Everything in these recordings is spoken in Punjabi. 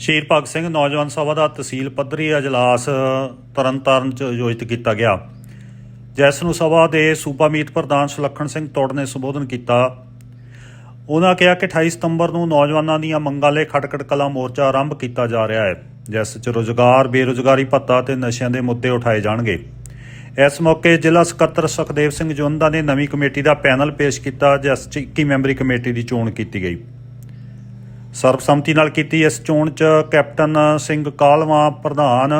ਸ਼ਹੀਦ ਭਗਤ ਸਿੰਘ ਨੌਜਵਾਨ ਸਭਾ ਦਾ ਤਹਿਸੀਲ ਪੱਧਰੀ ਅਜਲਾਸ ਤਰਨਤਾਰਨ ਚ ਆਯੋਜਿਤ ਕੀਤਾ ਗਿਆ। ਜਿਸ ਨੂੰ ਸਭਾ ਦੇ ਸੂਬਾ ਮੀਤ ਪ੍ਰਧਾਨ ਸੁਲੱਖਣ ਸਿੰਘ ਤੋੜ ਨੇ ਸੰਬੋਧਨ ਕੀਤਾ। ਉਹਨਾਂ ਕਿਹਾ ਕਿ 28 ਸਤੰਬਰ ਨੂੰ ਨੌਜਵਾਨਾਂ ਦੀਆਂ ਮੰਗਾਂ ਲਈ ਖਟਕੜ ਕਲਾ ਮੋਰਚਾ ਆਰੰਭ ਕੀਤਾ ਜਾ ਰਿਹਾ ਹੈ, ਜਿਸ 'ਚ ਰੋਜ਼ਗਾਰ, ਬੇਰੁਜ਼ਗਾਰੀ ਭੱਤਾ ਤੇ ਨਸ਼ਿਆਂ ਦੇ ਮੁੱਦੇ ਉਠਾਏ ਜਾਣਗੇ। ਇਸ ਮੌਕੇ ਜ਼ਿਲ੍ਹਾ ਸਕੱਤਰ ਸੁਖਦੇਵ ਸਿੰਘ ਜਵੰਦਾ ਨੇ ਨਵੀਂ ਕਮੇਟੀ ਦਾ ਪੈਨਲ ਪੇਸ਼ ਕੀਤਾ, ਜਿਸ 'ਚ 21 ਮੈਂਬਰੀ ਕਮੇਟੀ ਦੀ ਚੋਣ ਕੀਤੀ ਗਈ। ਸਰਬਸੰਮਤੀ ਨਾਲ ਕੀਤੀ ਇਸ ਚੋਣ 'ਚ ਕੈਪਟਨ ਸਿੰਘ ਕਾਲਵਾ, ਪ੍ਰਧਾਨ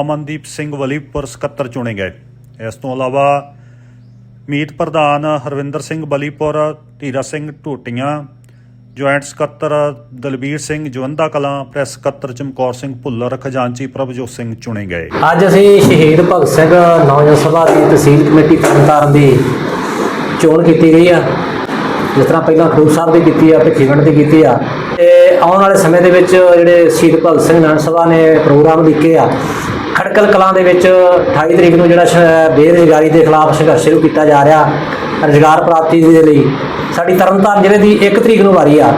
ਅਮਨਦੀਪ ਸਿੰਘ ਬਲੀਪੁਰ ਸਕੱਤਰ ਚੁਣੇ ਗਏ। ਇਸ ਤੋਂ ਇਲਾਵਾ ਮੀਤ ਪ੍ਰਧਾਨ ਹਰਵਿੰਦਰ ਸਿੰਘ ਬਲੀਪੁਰ, ਧੀਰਾ ਸਿੰਘ ਢੋਟੀਆਂ, ਜੁਆਇੰਟ ਸਕੱਤਰ ਦਲਬੀਰ ਸਿੰਘ ਜਵੰਦਾ ਕਲਾਂ, ਪ੍ਰੈਸ ਸਕੱਤਰ ਚਮਕੌਰ ਸਿੰਘ ਭੁੱਲਰ, ਖਜ਼ਾਨਚੀ ਪ੍ਰਭਜੋਤ ਸਿੰਘ ਚੁਣੇ ਗਏ। ਅੱਜ ਅਸੀਂ ਸ਼ਹੀਦ ਭਗਤ ਸਿੰਘ ਨੌਜਵਾਨ ਸਭਾ ਦੀ ਤਹਿਸੀਲ ਕਮੇਟੀ ਤਰਨਤਾਰਨ ਦੀ ਚੋਣ ਕੀਤੀ ਗਈ ਆ। ਜਿਸ ਤਰ੍ਹਾਂ ਪਹਿਲਾਂ ਖੂਬ ਸਾਹਿਬ ਦੀ ਕੀਤੀ ਆ ਭਿੱਖੀਵਿੰਡ ਦੀ ਕੀਤੀ ਆ। ਤੇ ਆਉਣ ਵਾਲੇ ਸਮੇਂ ਦੇ ਵਿੱਚ ਜਿਹੜੇ ਸ਼ਹੀਦ ਭਗਤ ਸਿੰਘ ਨੌਜਵਾਨ ਸਭਾ ਨੇ ਪ੍ਰੋਗਰਾਮ ਲਿਖੇ ਆ, ਖੜਕਲ ਕਲਾਂ ਦੇ ਵਿੱਚ 28 ਤਰੀਕ ਨੂੰ ਜਿਹੜਾ ਸ਼- ਬੇਰੁਜ਼ਗਾਰੀ ਦੇ ਖਿਲਾਫ ਸੰਘਰਸ਼ ਸ਼ੁਰੂ ਕੀਤਾ ਜਾ ਰਿਹਾ, ਰੁਜ਼ਗਾਰ ਪ੍ਰਾਪਤੀ ਦੇ ਲਈ। ਸਾਡੀ ਤਰਨਤਾਰਨ ਜ਼ਿਲ੍ਹੇ ਦੀ 1 ਤਰੀਕ ਨੂੰ ਵਾਰੀ ਆ।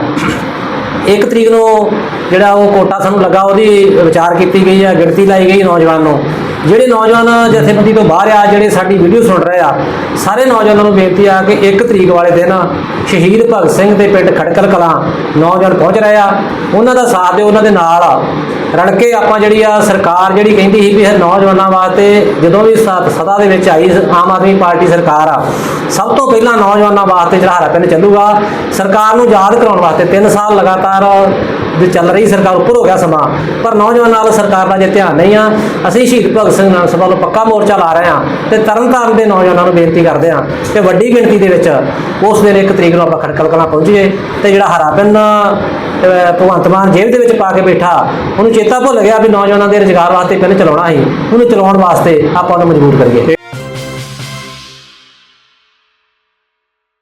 ਇੱਕ ਤਰੀਕ ਨੂੰ ਜਿਹੜਾ ਉਹ ਕੋਟਾ ਸਾਨੂੰ ਲੱਗਾ, ਉਹਦੀ ਵਿਚਾਰ ਕੀਤੀ ਗਈ ਆ ਗਿਣਤੀ ਲਾਈ ਗਈ ਨੌਜਵਾਨ ਨੂੰ। ਜਿਹੜੇ ਨੌਜਵਾਨ ਜਥੇਬੰਦੀ ਤੋਂ ਬਾਹਰ ਆ, ਜਿਹੜੇ ਸਾਡੀ ਵੀਡੀਓ ਸੁਣ ਰਹੇ ਆ, ਸਾਰੇ ਨੌਜਵਾਨਾਂ ਨੂੰ ਬੇਨਤੀ ਆ ਕਿ 1 ਤਰੀਕ ਵਾਲੇ ਦਿਨ ਸ਼ਹੀਦ ਭਗਤ ਸਿੰਘ ਦੇ ਪਿੰਡ ਖੜਕਲ ਕਲਾਂ ਨੌਜਵਾਨ ਪਹੁੰਚ ਰਹੇ ਆ। ਉਹਨਾਂ ਦਾ ਸਾਥ ਦਿਓ, ਉਹਨਾਂ ਦੇ ਨਾਲ। ਰਲ ਕੇ ਆਪਾਂ ਜਿਹੜੀ ਆ ਸਰਕਾਰ ਜਿਹੜੀ ਕਹਿੰਦੀ ਸੀ ਵੀ ਇਹ ਨੌਜਵਾਨਾਂ ਵਾਸਤੇ ਜਦੋਂ ਵੀ ਸ- ਸਦਾ ਦੇ ਵਿੱਚ ਆਈ ਆਮ ਆਦਮੀ ਪਾਰਟੀ ਸਰਕਾਰ ਆ, ਸਭ ਤੋਂ ਪਹਿਲਾਂ ਨੌਜਵਾਨਾਂ ਵਾਸਤੇ ਜਿਹੜਾ ਹਰਾ ਪਿੰਡ ਚੱਲੂਗਾ। ਸਰਕਾਰ ਨੂੰ ਯਾਦ ਕਰਾਉਣ ਵਾਸਤੇ 3 ਸਾਲ ਲਗਾਤਾਰ ਦੀ ਚੱਲ ਰਹੀ ਸਰਕਾਰ ਉੱਪਰ ਹੋ ਗਿਆ ਸਮਾਂ, ਪਰ ਨੌਜਵਾਨਾਂ ਨਾਲ ਸਰਕਾਰ ਦਾ ਜੇ ਧਿਆਨ ਨਹੀਂ ਆ। ਅਸੀਂ ਸ਼ਹੀਦ ਭਗਤ ਸਿੰਘ ਨਾਲ ਸਭਾ ਨੂੰ ਪੱਕਾ ਮੋਰਚਾ ਲਾ ਰਹੇ ਆ ਤੇ ਤਰਨਤਾਰਨ ਦੇ ਨੌਜਵਾਨਾਂ ਨੂੰ ਬੇਨਤੀ ਕਰਦੇ ਆ ਕਿ ਵੱਡੀ ਗਿਣਤੀ ਦੇ ਵਿੱਚ ਉਸ ਦਿਨ ਇੱਕ ਤਰੀਕ ਨੂੰ ਆਪਾਂ ਖੜਕਲ ਕਲਾਂ ਪਹੁੰਚੀਏ ਤੇ ਜਿਹੜਾ ਹਰਾ ਪਿੰਡ ਭਗਵੰਤ ਮਾਨ ਜੇਲ੍ਹ ਦੇ ਵਿੱਚ ਪਾ ਕੇ ਬੈਠਾ, ਉਹਨੂੰ ਚੇਤਾ ਭੁੱਲ ਗਿਆ ਵੀ ਨੌਜਵਾਨਾਂ ਦੇ ਰੁਜ਼ਗਾਰ ਵਾਸਤੇ ਪਿੰਡ ਚਲਾਉਣਾ ਸੀ। ਉਹਨੂੰ ਚਲਾਉਣ ਵਾਸਤੇ ਆਪਾਂ ਉਹਨੂੰ ਮਜਬੂਰ ਕਰੀਏ।